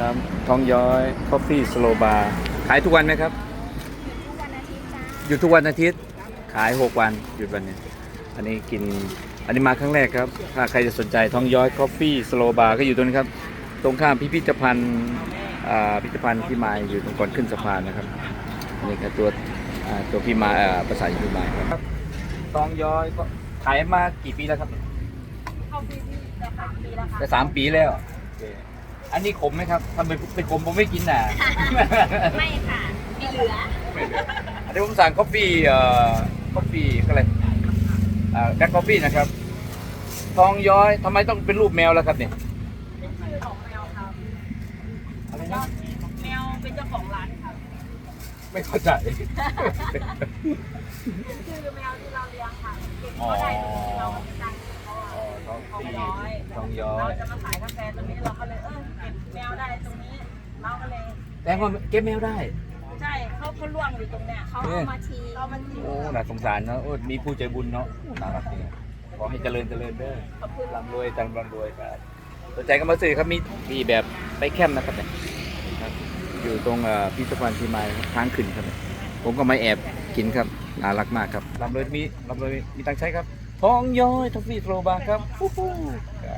ครับทองย้อยคอฟฟี่สโลบาร์ขายทุกวันไหมครับทุกวันอาทิตย์จ้าหยุดทุกวันอาทิตย์ ขาย 6 วันหยุดวันนี้อันนี้กินอันนี้มาครั้งแรกครับ ถ้าใครจะสนใจทองย้อยคอฟฟี่สโลบาร์ก็อยู่ตรงนี้ครับ ตรงข้ามพิพิธภัณฑ์อ่าพิพิธภัณฑ์พี่มายอยู่ตรงก่อนขึ้นสะพานนะครับนี่ครับตัวอ่าตัวพี่มายอ่าภาษาพี่มายครับทองย้อยก็ขายมากี่ปีแล้วครับเข้าปีที่จะสามปีแล้วค่ะจะสามปีแล้วโอเคอันนี้ขมไหมครับทำไมเป็นขมผมไม่กินน่ะ ไม่ค่ะมีเหลืออันนี้ผมสั่งกาแฟเอ่อกาแฟอะไรอ่าแบล็คกาแฟนะครับ ทองย้อยทำไมต้องเป็นรูปแมวล่ะครับเนี่ยเป็นชื่อของแมวครับอะไรก็นะแมวเป็นเจ้าของร้านครับไม่เข้าใจชื่อแมวที่เราเลี้ยงค่ะเก็บก็ได้เราไม่ตั้งเขาอะ อ๋อทอง ทอง ปี ย้อย ทองย้อเรายจะมาขายกาแฟตรงนี้เราก็เลยเออเก็บแมวได้ตรงนี้ เราก็เลยแต่ว่าเก็บแมวได้ ใช่เขาเขาล่วงอยู่ตรงเนี้ยเขาเอามาทีเอามาทีโอ้น่าสงสารเนาะโอ้มีผู้ใจบุญเนาะน่ารักจริงขอให้เจริญเจริญเด้อขอบคุณร่ำรวยจังร่ำรวยครับสนใจก็มาซื้อครับมีมีแบบไปแคมป์นะครับเนี่ยครับอยู่ตรงเอ่อพิพิธภัณฑ์ที่ไม้ทางขึ้นครับเนี่ยผมก็มาแอบกินครับน่ารักมากครับร่ำรวยมีร่ำรวยมีตังค์ใช้ครับทองย้อยทอฟฟี่โทรบาร์ครับฟู้ฟู้ครับ